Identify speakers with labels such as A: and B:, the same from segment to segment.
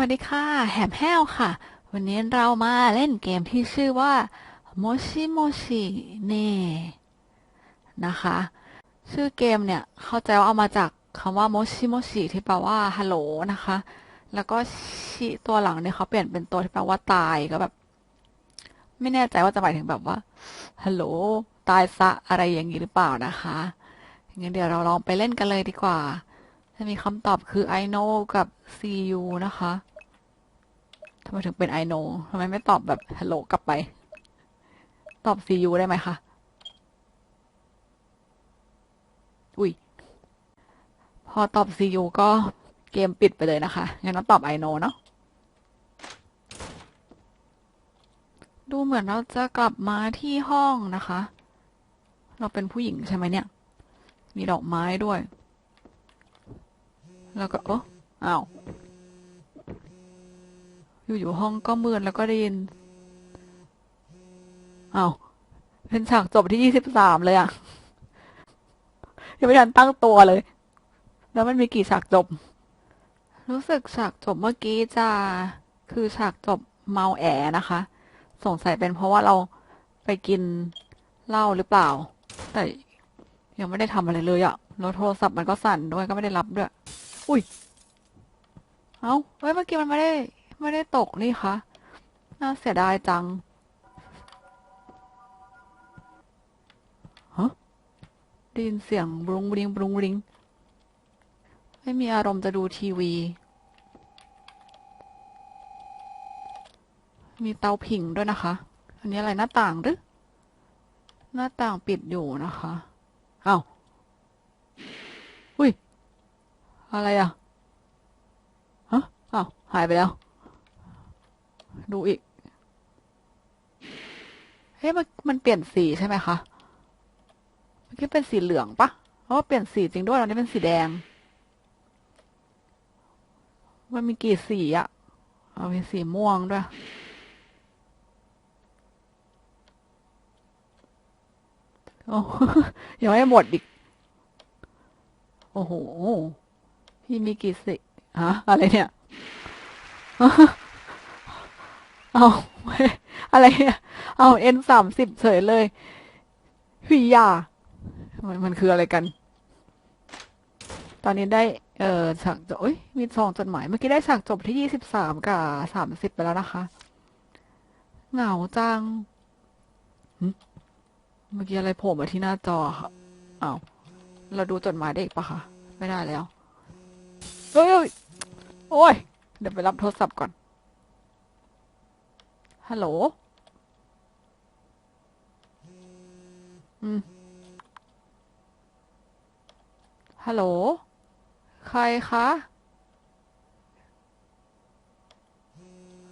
A: วัสดีค่ะ แหมแห้วค่ะ วันนี้เรามาเล่นเกมที่ชื่อว่าโมชิโมชิเน่นะคะ ชื่อเกมเนี่ย เข้าใจว่าเอามาจากคำว่าโมชิโมชิที่แปลว่าฮัลโหลนะคะ แล้วก็ชิตัวหลังเนี่ยเขาเปลี่ยนเป็นตัวที่แปลว่าตายก็แบบ ไม่แน่ใจว่าจะหมายถึงแบบว่าฮัลโหลตายซะอะไรอย่างนี้หรือเปล่านะคะงั้นเดี๋ยวเราลองไปเล่นกันเลยดีกว่า จะมีคำตอบคือ I know กับ see you นะคะทำไมถึงเป็น I know ทำไมไม่ตอบแบบ hello กลับไป ตอบ see you ได้ไหมคะ อุ้ย พอตอบ see you ก็เกมปิดไปเลยนะคะ งั้นต้องตอบ I know เนาะ ดูเหมือนเราจะกลับมาที่ห้องนะคะ เราเป็นผู้หญิงใช่ไหมเนี่ย มีดอกไม้ด้วย แล้วก็เอออ้าวอยู่ๆห้องก็มืดแล้วก็ได้ยินอ้าวเป็นฉากจบที่ยี่สิบสามเลยอะยังไม่ทันตั้งตัวเลย แล้วมันมีกี่ฉากจบ รู้สึกฉากจบเมื่อกี้จะคือฉากจบเมาแอนะคะ สงสัยเป็นเพราะว่าเราไปกินเหล้าหรือเปล่า แต่ยังไม่ได้ทำอะไรเลยอะแล้วโทรศัพท์มันก็สั่นด้วยก็ไม่ได้รับด้วย อุ้ย เอาเฮ้ย เมื่อกี้มันไม่ได้ ไม่ได้ตกนี่คะ น่าเสียดายจัง ฮะได้ยินเสียงบรุงบริงบรุงบริง ไม่มีอารมณ์จะดูทีวี มีเตาผิงด้วยนะคะ อันนี้อะไรหน้าต่างหรือ หน้าต่างปิดอยู่นะคะ อ้าว อุ้ย อะไรอะฮะอ้าวหายไปแล้ว ดูอีกเฮ้ยมันมันเปลี่ยนสีใช่ไหมคะเมื่อกี้เป็นสีเหลืองปะเพราะว่าเปลี่ยนสีจริงด้วยตอนนี้เป็นสีแดง มันมีกี่สีอะเอาเป็นสีม่วงด้วยโอ้ยังไม่หมดอีก โอ้โห พี่มีกี่สิฮะอะไรเนี่ยเอาอะไรเนี่ยเอาเอ็นสามสิบเฉยเลยหุยยามันมันคืออะไรกัน ตอนนี้ได้ เอ่อฉากจบเอ้ยมีซองจดหมาย เมื่อกี้ได้ฉากจบที่ยี่สิบสามกับสามสิบไปแล้วนะคะ เหงาจังเมื่อกี้อะไรโผล่มาที่หน้าจอค่ะอ้าวเราดูจดหมายได้อีกปะคะ ไม่ได้แล้ว เฮ้ยเฮ้ยโอ้ย เดี๋ยวไปรับโทรศัพท์ก่อน ฮัลโหล อืม ฮัลโหล ใครคะ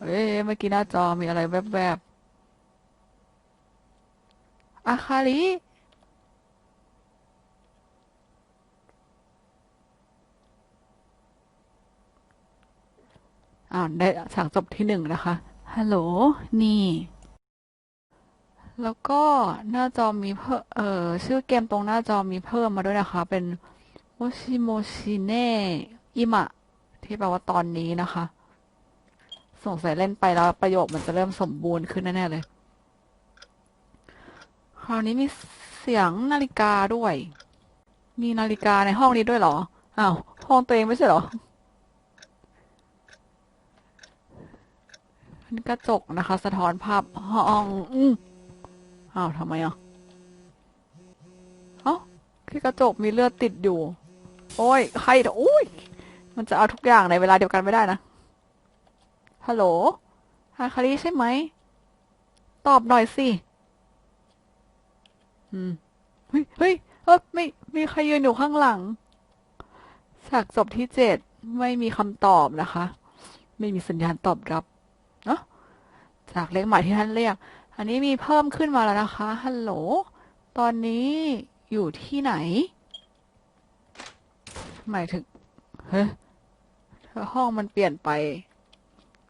A: เอ้ยเมื่อกี้หน้าจอมีอะไรแวบๆอาคาริ อ้าวได้ฉากจบที่หนึ่งนะคะ ฮัลโหล นี่ แล้วก็หน้าจอมีเพิ่มเอ่อชื่อเกมตรงหน้าจอมีเพิ่มมาด้วยนะคะ เป็นโมชิโมชิเน่อิมะที่แปลว่าตอนนี้นะคะ สงสัยเล่นไปแล้วประโยคมันจะเริ่มสมบูรณ์ขึ้นแน่ๆเลย คราวนี้มีเสียงนาฬิกาด้วย มีนาฬิกาในห้องนี้ด้วยเหรอ อ้าว ห้องตัวเองไม่ใช่เหรอ เป็นกระจกนะคะ สะท้อนภาพห้องอืมอ้าวทำไมอะเอ้าที่กระจกมีเลือดติดอยู่ โอ้ยใครเถอะอุ้ยมันจะเอาทุกอย่างในเวลาเดียวกันไม่ได้นะฮัลโหลฮาคาริใช่ไหม ตอบหน่อยสิ อืม เฮ้ย เฮ้ยเออไม่มีใครยืนอยู่ข้างหลังฉากจบที่เจ็ดไม่มีคำตอบนะคะ ไม่มีสัญญาณตอบรับ เนาะจากเลขหมายที่ท่านเรียก อันนี้มีเพิ่มขึ้นมาแล้วนะคะ ฮัลโหล ตอนนี้อยู่ที่ไหน หมายถึง เฮ้ยห้องมันเปลี่ยนไป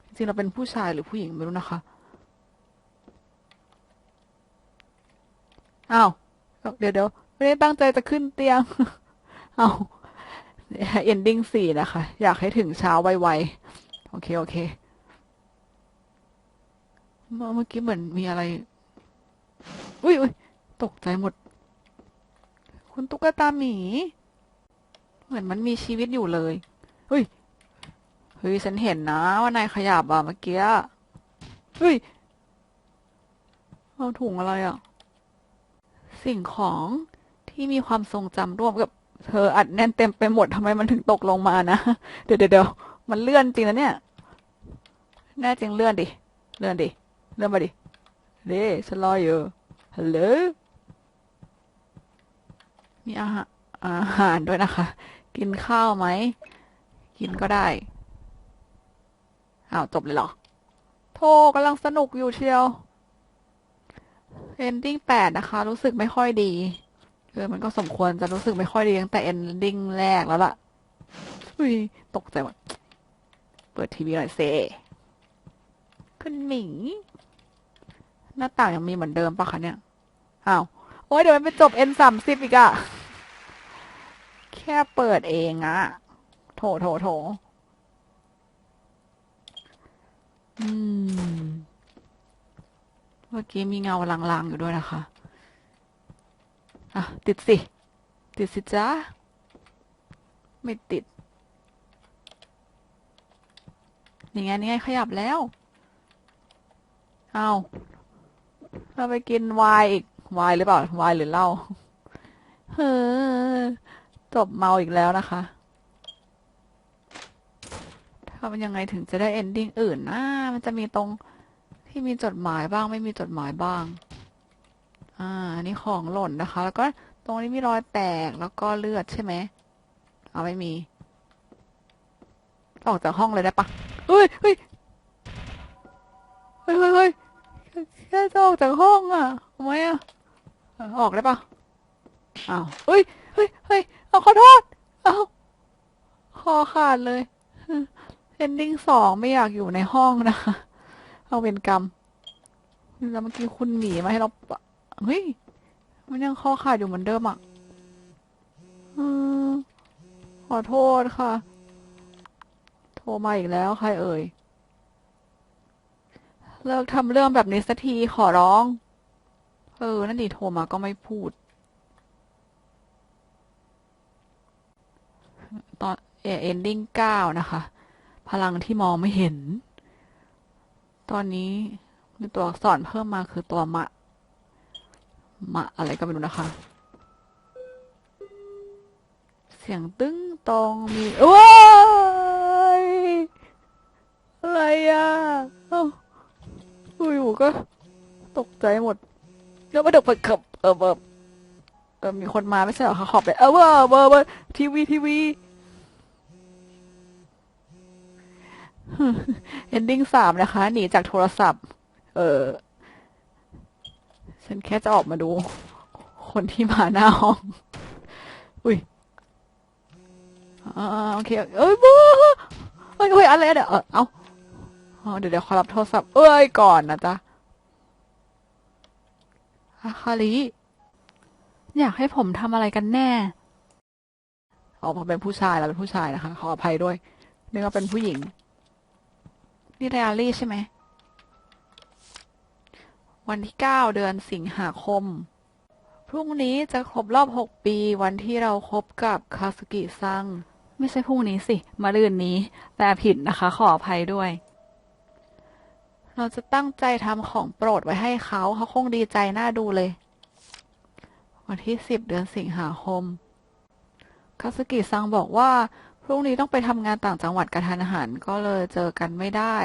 A: จริงเราเป็นผู้ชายหรือผู้หญิงไม่รู้นะคะ อ้าว เดี๋ยวเดี๋ยวไม่ได้ตั้งใจจะขึ้นเตียง เอาเอนดิ้งสี่นะคะ อยากให้ถึงเช้าไวๆ โอเค โอเค เมื่อเมื่อกี้เหมือนมีอะไร อุ้ยอุ้ยตกใจหมด คุณตุ๊กตาหมี เหมือนมันมีชีวิตอยู่เลยเฮ้ยเฮ้ยฉันเห็นนะว่านายขยับอะเมื่อกี้เฮ้ยเอาถุงอะไรอะ สิ่งของที่มีความทรงจำร่วมกับ เธออัดแน่นเต็มไปหมดทำไมมันถึงตกลงมานะ เดี๋ยวเดี๋ยวเดี๋ยวมันเลื่อนจริงนะเนี่ย แน่จริงเลื่อนดิ เลื่อนดิ เลื่อนมาดิเด้ฉันรออยู่ฮัลโหลมีอาหารอาหารด้วยนะคะ กินข้าวไหม กินก็ได้ อ้าว จบเลยเหรอ โทกำลังสนุกอยู่เชียว ending แปดนะคะ รู้สึกไม่ค่อยดีเออมันก็สมควรจะรู้สึกไม่ค่อยดีตั้งแต่ ending แรกแล้วล่ะอุ้ยตกใจหมดเปิดทีวีหน่อยเซ คุณหมี หน้าต่างยังมีเหมือนเดิมปะคะเนี่ย อ้าว โอ้ยเดี๋ยวมันไปจบ N สามสิบอีกอะแค่เปิดเองอะโถโถโถอืม เมื่อกี้มีเงาลางๆอยู่ด้วยนะคะ อะ ติดสิ ติดสิจ้าไม่ติดนี่ไงนี่ไงขยับแล้ว เอา เราไปกินไวน์อีกไวน์หรือเปล่าไวน์หรือเหล้าเฮ้อจบเมาอีกแล้วนะคะทำยังไงถึงจะได้เอนดิ้งอื่นนะมันจะมีตรงที่มีจดหมายบ้าง ไม่มีจดหมายบ้าง อ่าอันนี้ของหล่นนะคะ แล้วก็ตรงนี้มีรอยแตกแล้วก็เลือดใช่ไหมเอาไม่มี ออกจากห้องเลยได้ปะเฮ้ยเฮ้ยเฮ้ยเฮ้ย แค่จะออกจากห้องอะทำไมอะออกได้ปะอ้าวเฮ้ยเฮ้ยเฮ้ยเอาขอโทษเอาคอขาดเลยเอนดิ้งสองไม่อยากอยู่ในห้องนะคะเอาเป็นกรรมแล้วเมื่อกี้คุณหมีมาให้เราปะเฮ้ยมันยังคอขาดอยู่เหมือนเดิมอะขอโทษค่ะ โทรมาอีกแล้วใครเอ่ย เลิกทำเรื่องแบบนี้สักทีขอร้อง เออ นั่นดิโทรมาก็ไม่พูด ตอนเอเอนดิ้งเก้านะคะ พลังที่มองไม่เห็น ตอนนี้มีตัวอักษรเพิ่มมาคือตัวมะ มะ อะไรก็ไม่รู้นะคะ เสียงตึ้งตองมีว้ยอะไรอะ อ้ยู่ก็ ตกใจหมดแล้วมาเด็กเปิดขับเออเออเออมีคนมาไม่ใช่เหรอคะขอบเลยเออเบอร์เบอร์เบอร์ทีวีทีวีเอนดิ้งสามนะคะ หนีจากโทรศัพท์ เออ ฉันแค่จะออกมาดู คนที่มาหน้าห้อง อุ้ยอ่าโอเค เอ้ยบูเฮ้ยเฮ้ยอะไรเนี่ยเออเอา อ๋อเดี๋ยวเดี๋ยวขอรับโทรศัพท์เอ้ยก่อนนะจ๊ะอาคาริอยากให้ผมทำอะไรกันแน่อ๋อผมเป็นผู้ชายเราเป็นผู้ชายนะคะ ขออภัยด้วยนึกว่าเป็นผู้หญิง นี่ไดอารี่ใช่ไหม วันที่เก้าเดือนสิงหาคม พรุ่งนี้จะครบรอบหกปี วันที่เราคบกับคาสุกิซัง ไม่ใช่พรุ่งนี้สิ มาลื่นนี้ แต่ผิดนะคะ ขออภัยด้วย เราจะตั้งใจทำของโปรดไว้ให้เขา เขาคงดีใจน่าดูเลย วันที่สิบเดือนสิงหาคม คาสกิซังบอกว่า พรุ่งนี้ต้องไปทำงานต่างจังหวัดกระทันหันก็เลยเจอกันไม่ได้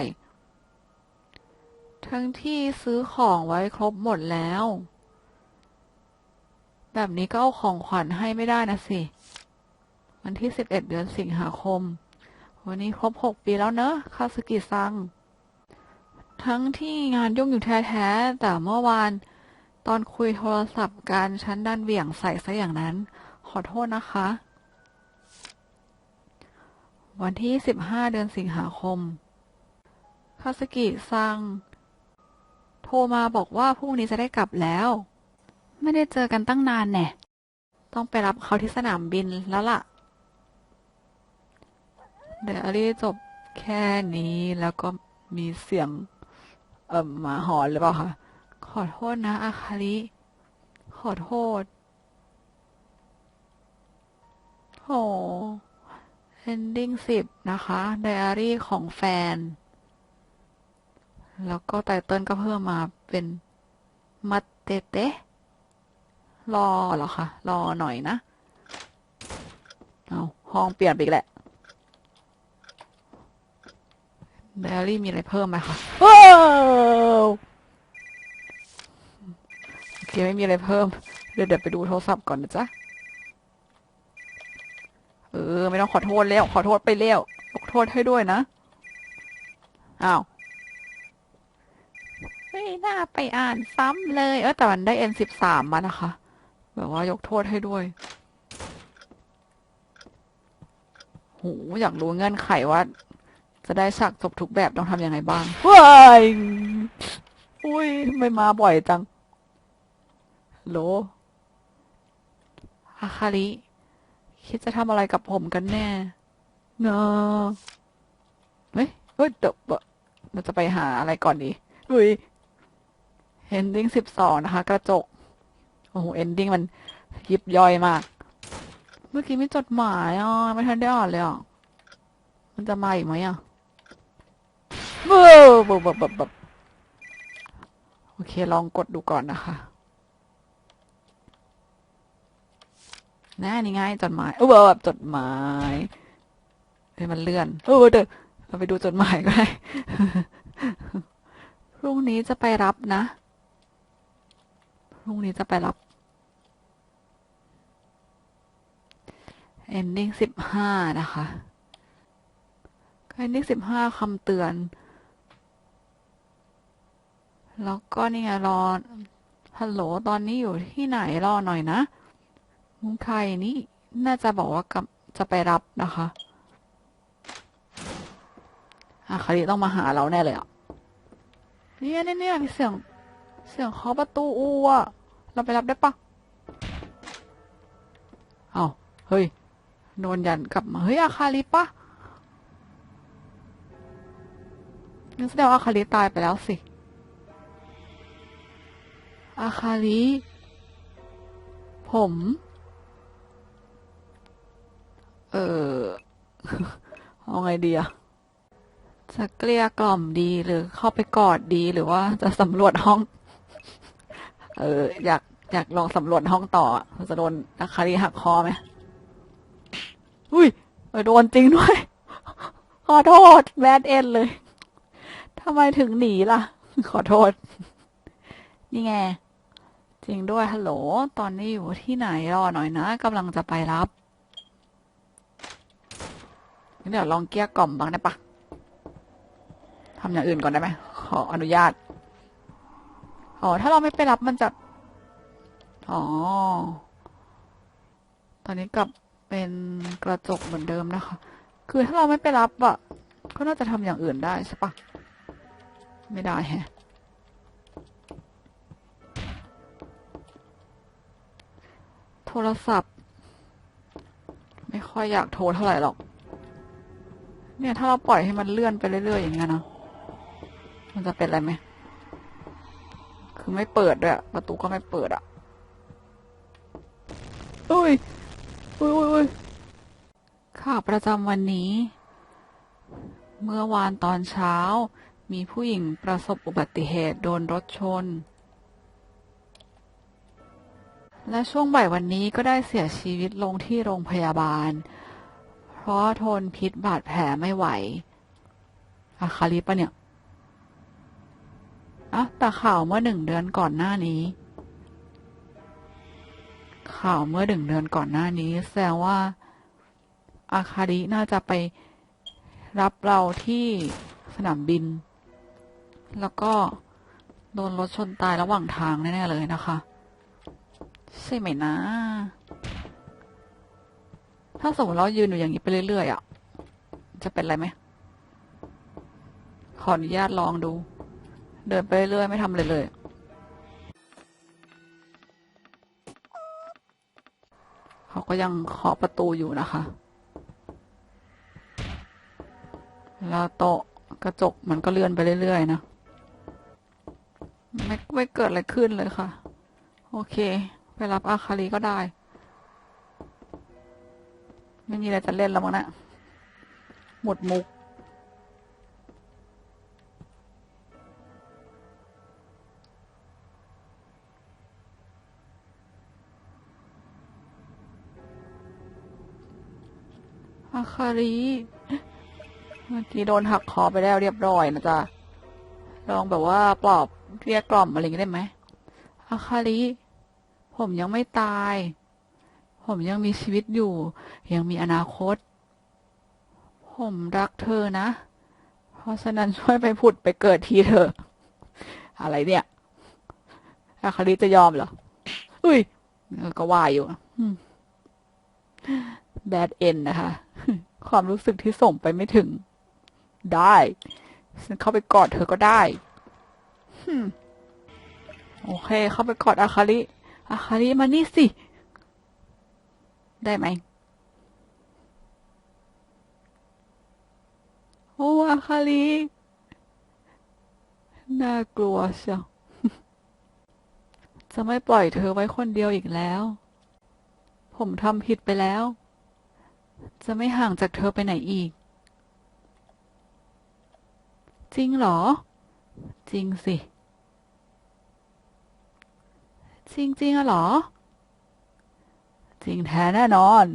A: ทั้งที่ซื้อของไว้ครบหมดแล้ว แบบนี้ก็เอาของขวัญให้ไม่ได้นะสิ วันที่สิบเอ็ดเดือนสิงหาคม วันนี้ครบหกปีแล้วเนอะคาสกิซัง ทั้งที่งานยุ่งอยู่แท้ๆ แต่เมื่อวาน ตอนคุยโทรศัพท์กันฉันดันเหวี่ยงใส่ซะอย่างนั้น ขอโทษนะคะ วันที่สิบห้าเดือนสิงหาคม คาสกิซัง โทรมาบอกว่าพรุ่งนี้จะได้กลับแล้ว ไม่ได้เจอกันตั้งนานแน่ต้องไปรับเขาที่สนามบินแล้วล่ะ เดี๋ยวอารีจบแค่นี้แล้วก็มีเสียง เอ่อหมาหอนหรือเปล่าคะขอโทษนะ อาคาริ ขอโทษโห ending สิบนะคะ ไดอารี่ของแฟน แล้วก็ไตเติ้ลก็เพิ่มมาเป็นมัตเตเตะรอเหรอคะ รอหน่อยนะ เอาห้องเปลี่ยนไปอีกแหละ ไดอารี่มีอะไรเพิ่มไหมคะว้าวโอเคไม่มีอะไรเพิ่ม เดี๋ยวเดี๋ยวไปดูโทรศัพท์ก่อนนะจ๊ะ เออ ไม่ต้องขอโทษแล้ว ขอโทษไปแล้วยกโทษให้ด้วยนะ อ้าวไม่น่าไปอ่านซ้ำเลย เออแต่มันได้ N สิบสามมานะคะ แบบว่ายกโทษให้ด้วยโหอยากรู้เงื่อนไขว่า จะได้ฉากจบทุกแบบต้องทำยังไงบ้างว้ายอุ้ยทำไม่มาบ่อยจังโหลอาคาริ คิดจะทำอะไรกับผมกันแน่เนอะเฮ้ยเฮ้ยเดี๋ยวเราจะไปหาอะไรก่อนดีอุ้ย ending สิบสองนะคะ กระจก โอ้โห ending มันยิบย่อยมาก เมื่อกี้มีจดหมายอะไม่ทันได้อ่านเลยอะ มันจะมาอีกไหมอะ เบ้อเบ้อเบ้อเบ้อเบ้อโอเค ลองกดดูก่อนนะคะน่นี่ไงจดหมายเออแบบจดหมายเฮ้ยมันเลื่อนเออเดี๋ยวเราไปดูจดหมายก็ได้พรุ่งนี้จะไปรับนะพรุ่งนี้จะไปรับ ending สิบห้านะคะ ending สิบห้าคำเตือน แล้วก็นี่ไงรอ ฮัลโหล ตอนนี้อยู่ที่ไหนรอหน่อยนะมุงไคนี่ น่าจะบอกว่ากจะไปรับนะคะอาคาริต้องมาหาเราแน่เลยอะ เนี่ยเนี่ยเนี่ยมีเสียง เสียงเคาะประตูอูอะ เราไปรับได้ปะเอาเฮ้ย โดนยันกลับมา เฮ้ย อาคาริปะนั่นแสดงว่าอาคาริตายไปแล้วสิ อาคาริผม เออเอาไงดีอะจะเกลี้ยกล่อมดีหรือเข้าไปกอดดีหรือว่าจะสำรวจห้อง เออ อยากอยากลองสำรวจห้องต่อจะโดนอาคาริหักคอไหมอุ้ยโดนจริงด้วย ขอโทษแบดเอ็นเลยทำไมถึงหนีล่ะ ขอโทษ นี่ไง จริงด้วย ฮัลโหล ตอนนี้อยู่ที่ไหนรอหน่อยนะกำลังจะไปรับเดี๋ยวลองเกี้ยกล่อมบ้างได้ปะทำอย่างอื่นก่อนได้ไหม ขออนุญาต อ๋อ ถ้าเราไม่ไปรับมันจะ อ๋อ ตอนนี้กลับเป็นกระจกเหมือนเดิมนะคะ คือถ้าเราไม่ไปรับอะก็น่าจะทำอย่างอื่นได้ใช่ปะ ไม่ได้แฮะ รศัพท์ ไม่ค่อยอยากโทรเท่าไหร่หรอก เนี่ย ถ้าเราปล่อยให้มันเลื่อนไปเรื่อยๆอย่างเงี้ยนะมันจะเป็นอะไรไหมคือไม่เปิดด้วยประตูก็ไม่เปิดอะอุ้ยอุ้ยอุ้ยอุ้ยข่าวประจำวันนี้ เมื่อวานตอนเช้า มีผู้หญิงประสบอุบัติเหตุโดนรถชน และช่วงบ่ายวันนี้ก็ได้เสียชีวิตลงที่โรงพยาบาล เพราะทนพิษบาดแผลไม่ไหวอาคาริปะเนี่ยอะแต่ข่าวเมื่อหนึ่งเดือนก่อนหน้านี้ ข่าวเมื่อหนึ่งเดือนก่อนหน้านี้ แสดงว่าอาคาริน่าจะไปรับเราที่สนามบิน แล้วก็โดนรถชนตายระหว่างทางแน่ๆเลยนะคะ ใช่ไหมนะ ถ้าสมมติเรายืนอยู่อย่างนี้ไปเรื่อยๆอะ จะเป็นอะไรไหม ขออนุญาตลองดู เดินไปเรื่อยๆไม่ทำอะไรเลย เขาก็ยังเคาะประตูอยู่นะคะ แล้วโต๊ะกระจกมันก็เลื่อนไปเรื่อยๆนะ ไม่ไม่เกิดอะไรขึ้นเลยค่ะ โอเค ไปรับอาคารีก็ได้ ไม่มีอะไรจะเล่นแล้วมั้งนะหมดมุก อาคารีเมื่อกี้โดนหักคอไปแล้วเรียบร้อยนะจ๊ะลองแบบว่าปลอบเกลี้ยกล่อมอะไรอย่างนี้ได้ไหมอาคาริ ผมยังไม่ตาย ผมยังมีชีวิตอยู่ ยังมีอนาคต ผมรักเธอนะ เพราะฉะนั้นช่วยไปผุดไปเกิดทีเถอะ อะไรเนี่ยอาคาริจะยอมเหรอ อุ้ย ก็ว่าอยู่แบดเอ็นนะคะ ความรู้สึกที่ส่งไปไม่ถึง ได้ฉันเข้าไปกอดเธอก็ได้ โอเค เข้าไปกอดอาคาริ อาคาริมานี่สิ ได้ไหม โอ้อาคาริน่ากลัวเชียวจะไม่ปล่อยเธอไว้คนเดียวอีกแล้ว ผมทำผิดไปแล้ว จะไม่ห่างจากเธอไปไหนอีก จริงเหรอ จริงสิ จริงจริงอะเหรอ จริงแท้แน่นอน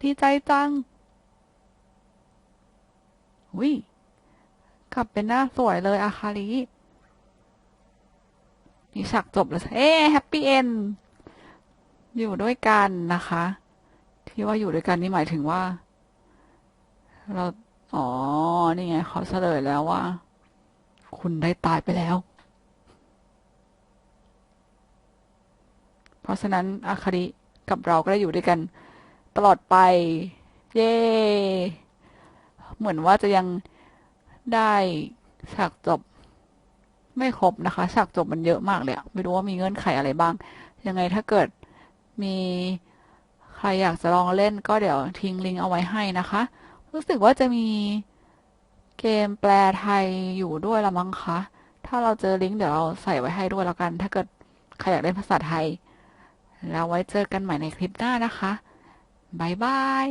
A: ดีใจจังวิกลับเป็นหน้าสวยเลยอาคารินี่ฉากจบแล้วเอ๊แฮปปี้เอนอยู่ด้วยกันนะคะ ที่ว่าอยู่ด้วยกันนี่หมายถึงว่า เรา อ๋อ นี่ไงเขาเฉลยแล้วว่า คุณได้ตายไปแล้ว เพราะฉะนั้นอาคาริกับเราก็ได้อยู่ด้วยกัน ตลอดไป เย้เหมือนว่าจะยังได้ฉากจบ ไม่ครบนะคะฉากจบมันเยอะมากเลยไม่รู้ว่ามีเงื่อนไขอะไรบ้าง ยังไงถ้าเกิดมีใครอยากจะลองเล่นก็เดี๋ยวทิ้งลิงก์เอาไว้ให้นะคะ รู้สึกว่าจะมีเกมแปลไทยอยู่ด้วยละมั้งคะ ถ้าเราเจอลิงก์เดี๋ยวเราใส่ไว้ให้ด้วยแล้วกัน ถ้าเกิดใครอยากเล่นภาษาไทย แล้วไว้เจอกันใหม่ในคลิปหน้านะคะ บ๊ายบาย